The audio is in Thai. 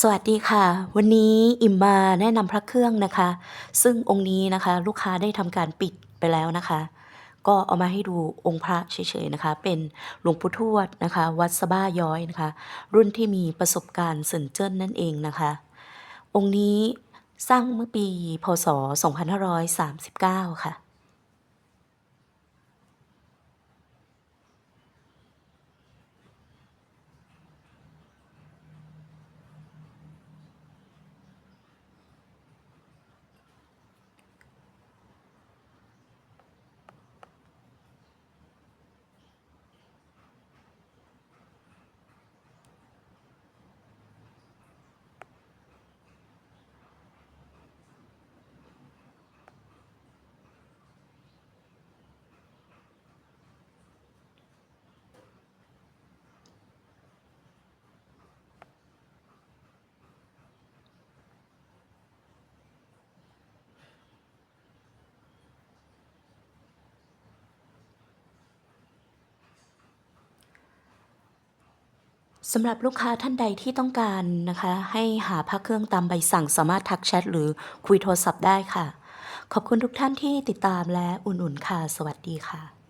สวัสดีค่ะ วันนี้อิ่มมาแนะนำพระเครื่องนะคะ ซึ่งองค์นี้นะคะ ลูกค้าได้ทำการปิดไปแล้วนะคะ ก็เอามาให้ดูองค์พระเฉยๆนะคะ เป็นหลวงปู่ทวดนะคะ วัดสะบ้าย้อยนะคะ รุ่นที่มีประสบการณ์เซินเจิ้นนั่นเองนะคะ องค์นี้สร้างเมื่อปีพศ 2539 ค่ะ สำหรับลูกค้าท่านใดที่ต้องการนะคะ ให้หาพระเครื่องตามใบสั่งสามารถทักแชทหรือคุยโทรศัพท์ได้ค่ะ ขอบคุณทุกท่านที่ติดตามและอุ่นๆค่ะ สวัสดีค่ะ